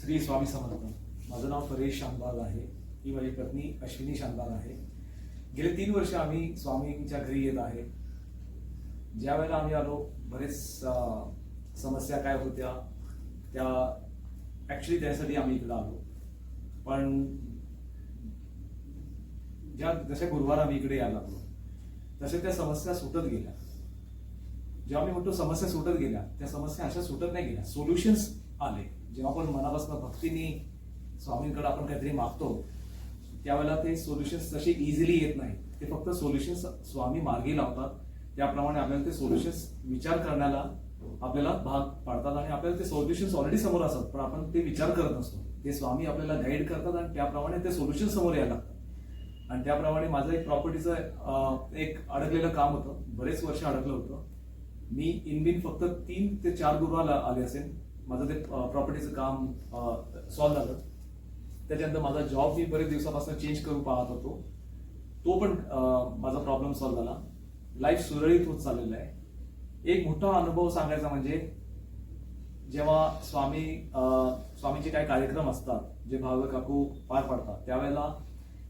श्री स्वामी समर्थ. माझं नाव परेश शानबाग आहे. ही माझी पत्नी अश्विनी शानबाग आहे. गेले तीन वर्ष आम्ही स्वामींच्या घरी येत आहे. ज्या वेळेला आम्ही आलो बरेच समस्या काय होत्या त्या ॲक्च्युली त्यासाठी आम्ही इकडे आलो. पण ज्या जसे गुरुवार आम्ही इकडे यायला लागलो तसे त्या समस्या सुटत गेल्या. जेव्हा मी म्हणतो समस्या सुटत गेल्या त्या समस्या अशा सुटत नाही गेल्या. सोल्युशन्स आले. जेव्हा आपण मनापासून भक्तीने स्वामींकडे आपण काहीतरी मागतो त्यावेळेला ते सोल्युशन्स तसे इझिली येत नाही ते फक्त सोल्युशन्स स्वामी मार्गी लावतात. त्याप्रमाणे आपल्याला ते सोल्युशन्स विचार करण्याला आपल्याला भाग पाडतात आणि आपल्याला ते सोल्युशन्स ऑलरेडी समोर असतात पण आपण ते विचार करत नसतो. ते स्वामी आपल्याला गाईड करतात आणि त्याप्रमाणे ते सोल्युशन समोर यायला लागतात. आणि त्याप्रमाणे माझं एक प्रॉपर्टीचं एक अडकलेलं काम होतं. बरेच वर्ष अडकलं होतं. मी इन बिन फक्त तीन ते चार गुरुवाला आले असेल. माझं ते प्रॉपर्टीचं काम सॉल्व्ह झालं. त्याच्यानंतर माझा जॉब मी बरेच दिवसापासून चेंज करून पाहत होतो. तो पण माझा प्रॉब्लेम सॉल्व्ह झाला. लाईफ सुरळीत होत चाललेलं आहे. एक मोठा अनुभव सांगायचा म्हणजे जेव्हा स्वामी स्वामीचे काही कार्यक्रम असतात जे भाव काकू पार पाडतात त्यावेळेला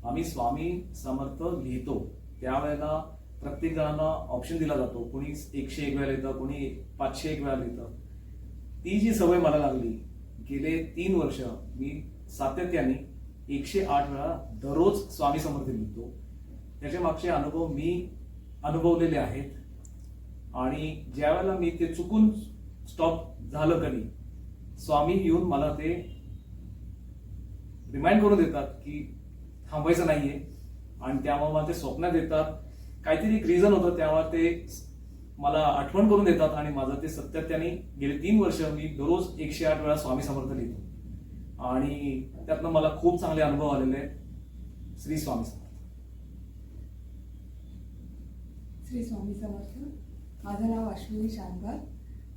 आम्ही स्वामी समर्थ लिहितो. त्यावेळेला प्रत्येक जणांना ऑप्शन दिला जातो. कोणी एकशे एक वेळा लिहितं कोणी पाचशे एक वेळा लिहितं. ती जी सवय मला लागली गेले तीन वर्ष मी सातत्याने एकशे आठ वेळा दररोज स्वामी समर्थ लिहितो त्याच्या मागचे अनुभव मी अनुभवलेले आहेत. आणि ज्यावेळेला मी ते चुकून स्टॉप झालं कधी स्वामी येऊन मला ते रिमाइंड करून देतात की थांबायचं नाहीये. आणि त्यामुळे मला ते स्वप्न देतात. काहीतरी एक रिझन होतं त्यामुळे ते मला आठवण करून देतात आणि माझं ते सत्यात्याने गेले तीन वर्ष मी दररोज एकशे आठ वेळा स्वामी समर्थ लिहितो. आणि त्यातनं मला खूप चांगले अनुभव आलेले आहेत. श्री स्वामी समर्थ. श्री स्वामी समर्थ. माझं नाव अश्विनी शानभाग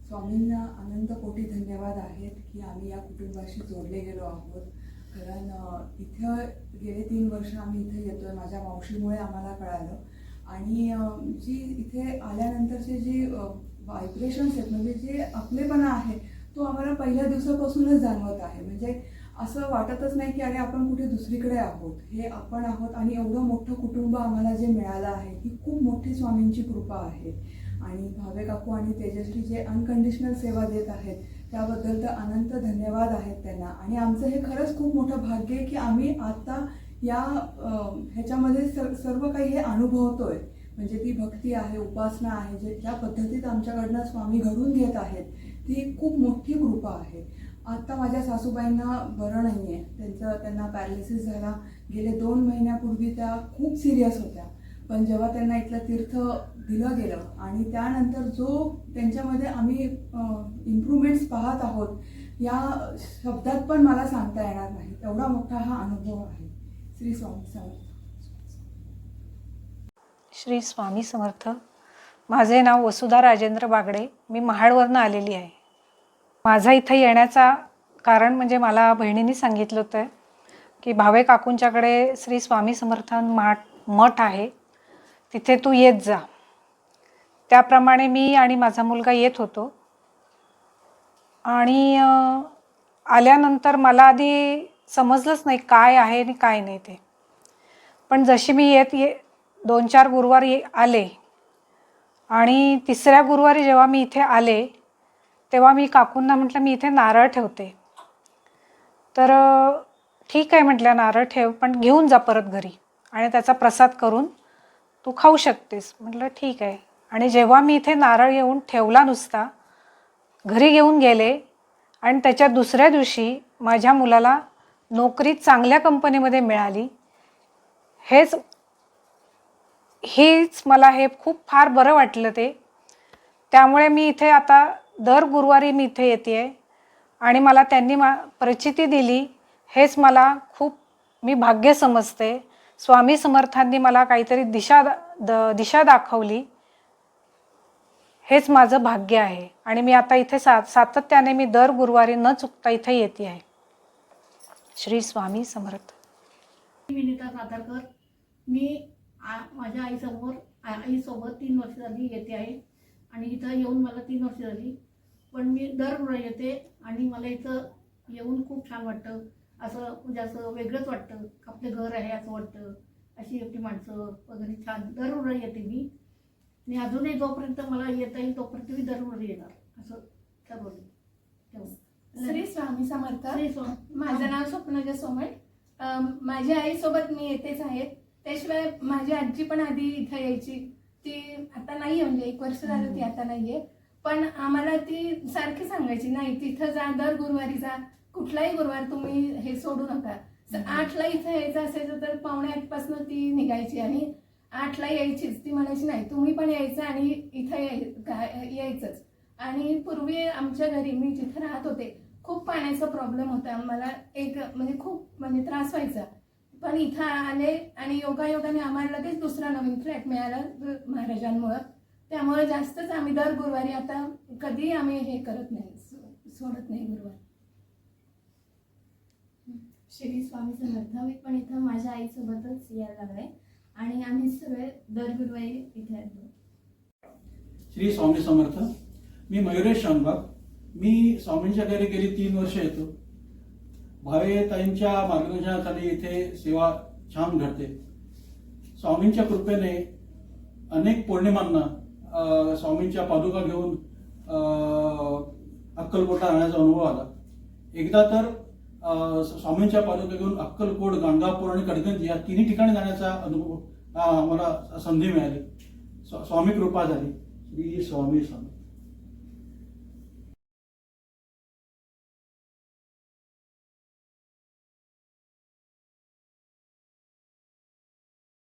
स्वामींना अनंत कोटी धन्यवाद आहेत की आम्ही या कुटुंबाशी जोडले गेलो आहोत. कारण इथं गेले तीन वर्ष आम्ही इथे येतोय. माझ्या मावशीमुळे आम्हाला कळालं. आणि जी इथे आल्यानंतरचे जे व्हायब्रेशन्स आहेत म्हणजे जे आपलेपणा आहे तो आम्हाला पहिल्या दिवसापासूनच जाणवत आहे. म्हणजे असं वाटतच नाही की अरे आपण कुठे दुसरीकडे आहोत. हे आपण आहोत आणि एवढं मोठं कुटुंब आम्हाला जे मिळालं आहे ही खूप मोठी स्वामींची कृपा आहे. आणि भावे काकू आणि तेजश्री जे अनकंडिशनल सेवा देत आहेत त्याबद्दल तर अनंत धन्यवाद आहेत त्यांना. आणि आमचं हे खरंच खूप मोठं भाग्य आहे की आम्ही आता या ह्याच्यामध्ये सर सर्व काही हे अनुभवतोय. म्हणजे ती भक्ती आहे उपासना आहे जे ज्या पद्धतीत आमच्याकडनं स्वामी घडून घेत आहेत ती खूप मोठी कृपा आहे. आत्ता माझ्या सासूबाईंना बरं नाही आहे त्यांचं त्यांना पॅरालिसिस झाला. गेले दोन महिन्यापूर्वी त्या खूप सिरियस होत्या. पण जेव्हा त्यांना इथलं तीर्थ दिलं गेलं आणि त्यानंतर जो त्यांच्यामध्ये आम्ही इम्प्रूव्हमेंट्स पाहत आहोत या शब्दात पण मला सांगता येणार नाही. एवढा मोठा हा अनुभव आहे. श्री स्वामी समर्थ. श्री स्वामी समर्थ. माझे नाव वसुधा राजेंद्र बागडे. मी महाडवरनं आलेली आहे. माझा इथं येण्याचा कारण म्हणजे मला बहिणींनी सांगितलं होतं की भावे काकूंच्याकडे श्री स्वामी समर्थन माठ मठ आहे. तिथे तू येत जा. त्याप्रमाणे मी आणि माझा मुलगा येत होतो. आणि आल्यानंतर मला आधी समजलंच नाही काय आहे आणि काय नाही ते. पण जशी मी येत ये दोन चार गुरुवार ये आले आणि तिसऱ्या गुरुवारी जेव्हा मी इथे आले तेव्हा मी काकूंना म्हटलं मी इथे नारळ ठेवते. तर ठीक आहे म्हटलं नारळ ठेव पण घेऊन जा परत घरी आणि त्याचा प्रसाद करून तू खाऊ शकतेस. म्हटलं ठीक आहे. आणि जेव्हा मी इथे नारळ येऊन ठेवला नुसता घरी घेऊन गेले आणि त्याच्या दुसऱ्या दिवशी माझ्या मुलाला नोकरी चांगल्या कंपनीमध्ये मिळाली. हेच हेच मला हे खूप फार बरं वाटलं ते. त्यामुळे मी इथे आता दर गुरुवारी मी इथे येते आहे आणि मला त्यांनी मा प्रचिती दिली. हेच मला खूप मी भाग्य समजते. स्वामी समर्थांनी मला काहीतरी दिशा द दिशा दाखवली. हेच माझं भाग्य आहे. आणि मी आता इथे सा सातत्याने मी दर गुरुवारी न चुकता इथे येते आहे श्री स्वामी समर्थ. विनिता सातारकर. मी आ माझ्या आईसमोर आईसोबत तीन वर्ष झाली येते आहे. आणि इथं येऊन मला तीन वर्ष झाली. पण मी दर येते आणि मला इथं येऊन खूप छान वाटतं. असं म्हणजे असं वेगळंच वाटतं. आपलं घर आहे असं वाटतं. अशी एकटी माणसं वगैरे छान दररोज येते मी. आणि अजूनही जोपर्यंत मला येता येईल तोपर्यंत मी दररोज येणार. असं ठरवलं. तेव्हा. श्री स्वामी समर्थ. माझं नाव स्वप्नजा सोमय अम, माझ्या आईसोबत मी येतेच आहे त्याशिवाय माझी आजी पण आधी इथं यायची. ती आता नाहीये म्हणजे एक वर्ष झालं ती आता नाहीये. पण आम्हाला ती सारखी सांगायची नाही तिथं जा दर गुरुवारी जा. कुठलाही गुरुवार तुम्ही हे सोडू नका. आठला इथं यायचं असायचं तर पावणे आठपासून ती निघायची आणि आठला यायचीच. ती म्हणायची नाही तुम्ही पण यायचं आणि इथं यायचंच. आणि पूर्वी आमच्या घरी मी जिथे राहत होते खूप पाण्याचा प्रॉब्लेम होता. मला एक म्हणजे खूप म्हणजे त्रास व्हायचा. पण इथं आले आणि योगायोगाने आम्हाला लगेच दुसरा नवीन फ्लॅट मिळाला महाराजांमुळं. त्यामुळे जास्तच आम्ही दर गुरुवारी आता कधी आम्ही हे करत नाही सोडत नाही गुरुवार. श्री स्वामी समर्थ मी पण इथं माझ्या आईसोबतच यायला लागले. आणि आम्ही सगळे दर गुरुवारी इथे येतो श्री स्वामी समर्थ मी मयुरेश शानबाग मी स्वामींच्या घरी गेली तीन वर्ष येतो. भावेताईंच्या मार्गदर्शनाखाली इथे सेवा छान घडते. स्वामींच्या कृपेने अनेक पौर्णिमांना स्वामींच्या पादुका घेऊन अक्कलकोटा अक्कलकोटला राहण्याचा अनुभव आला. एकदा तर स्वामींच्या पादुका घेऊन अक्कलकोट गाणगापूर आणि कडगंज या तिन्ही ठिकाणी जाण्याचा अनुभव मला आम्हाला संधी मिळाली. स्वा- स्वामी कृपा झाली. श्री स्वामी स्वामी.